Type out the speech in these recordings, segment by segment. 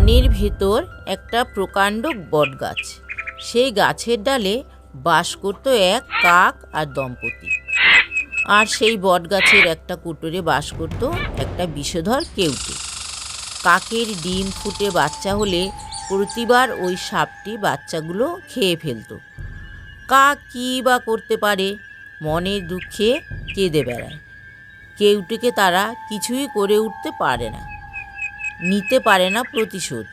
বনের ভেতর একটা প্রকাণ্ড বটগাছ। সেই গাছের ডালে বাস করত এক কাক আর দম্পতি। আর সেই বটগাছের একটা কুটোরে বাস করত একটা বিষধর কেউটে। কাকের ডিম ফুটে বাচ্চা হলে প্রতিবার ওই সাপটি বাচ্চাগুলো খেয়ে ফেলতো। কাক কী বা করতে পারে? মনের দুঃখে কেঁদে বেড়ায়। কেউটিকে তারা কিছুই করে উঠতে পারে না। নিতে পারে না প্রতিশোধ।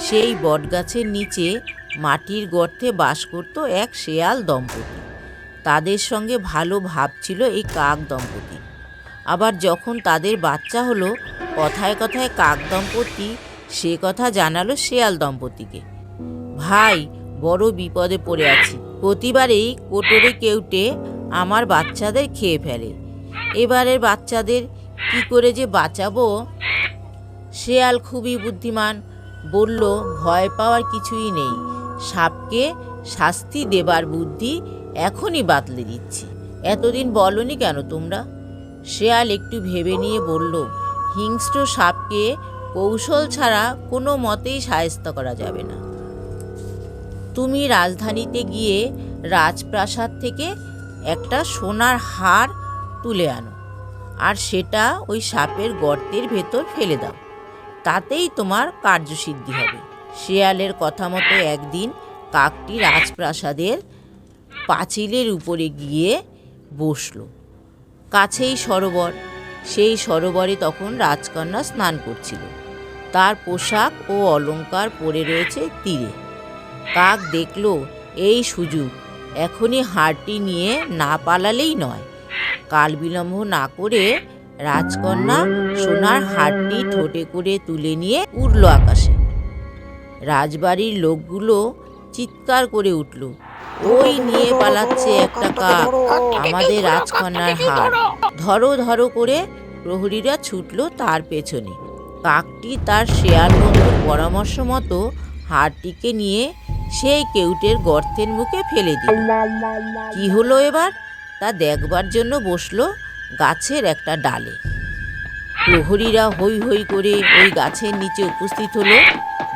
সেই বটগাছের নিচে মাটির গর্তে বাস করত এক শেয়াল দম্পতি। তাদের সঙ্গে ভালো ভাব ছিল এই কাক দম্পতি। আবার যখন তাদের বাচ্চা হলো, কথায় কথায় কাক দম্পতি সে কথা জানালো শেয়াল দম্পতিকে। ভাই, বড় বিপদে পড়ে আছি। প্রতিবারেই কোটরে কেউটে আমার বাচ্চাদের খেয়ে ফেলে। এবারের বাচ্চাদের কি করে যে বাঁচাবো শেয়াল খুবই বুদ্ধিমান, বলল, ভয় পাওয়ার কিছুই নেই। সাপকে শাস্তি দেবার বুদ্ধি এখনই বাতলে দিচ্ছি। এতদিন বলনি কেন তোমরা? শেয়াল একটু ভেবে নিয়ে বলল, হিংস্র সাপকে কৌশল ছাড়া কোনো মতেই সায়স্ত করা যাবে না। তুমি রাজধানীতে গিয়ে রাজপ্রাসাদ থেকে একটা সোনার হার তুলে আনো, আর সেটা ওই সাপের গর্তের ভেতর ফেলে দাও। তাতেই তোমার কার্যসিদ্ধি হবে। শেয়ালের কথা মতো একদিন কাকটি রাজপ্রাসাদের পাঁচিলের উপরে গিয়ে বসল। কাছেই সরোবর, সেই সরোবরে তখন রাজকন্যা স্নান করছিল। তার পোশাক ও অলংকার পরে রয়েছে তীরে। কাক দেখল, এই সুযোগ, এখনই হারটি নিয়ে না পালালেই নয়। কাল বিলম্ব না করে রাজকন্যা সোনার হারটি ঠোঁটে করে তুলে নিয়ে উড়ল আকাশে। রাজবাড়ির লোকগুলো চিৎকার করে উঠল, ওই নিয়ে পালাচ্ছে একটা কাক, আমাদের রাজকন্যার হার। ধরো ধরো করে প্রহরীরা ছুটলো তার পেছনে। কাকটি তার শেয়াল বন্ধুর পরামর্শ মতো হাড়টিকে নিয়ে সেই কেউটের গর্তের মুখে ফেলে দিল। কি হলো এবার? তা দেখবার জন্য বসল গাছের একটা ডালে। প্রহরীরা হই হই করে ওই গাছের নিচে উপস্থিত হলো।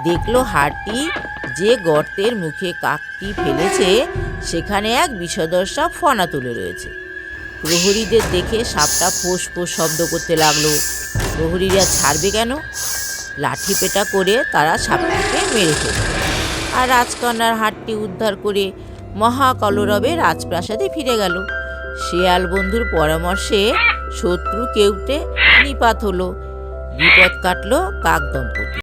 দেখল হাড়টি যে গর্তের মুখে কাকটি ফেলেছে, সেখানে এক বিষধর সাপ ফনা তুলে রয়েছে। প্রহরীদের দেখে সাপটা ফোঁস ফোঁস শব্দ করতে লাগল। প্রহরীরা ছাড়বে কেন? লাঠি পেটা করে তারা সাপটিকে মেরে ফেলল। আর রাজকন্যার হাটটি উদ্ধার করে মহাকলরবে রাজপ্রাসাদে ফিরে গেল। শেয়াল বন্ধুর পরামর্শে শত্রু কেউটে নিপাত হলো। বিপদ কাটলো কাক দম্পতি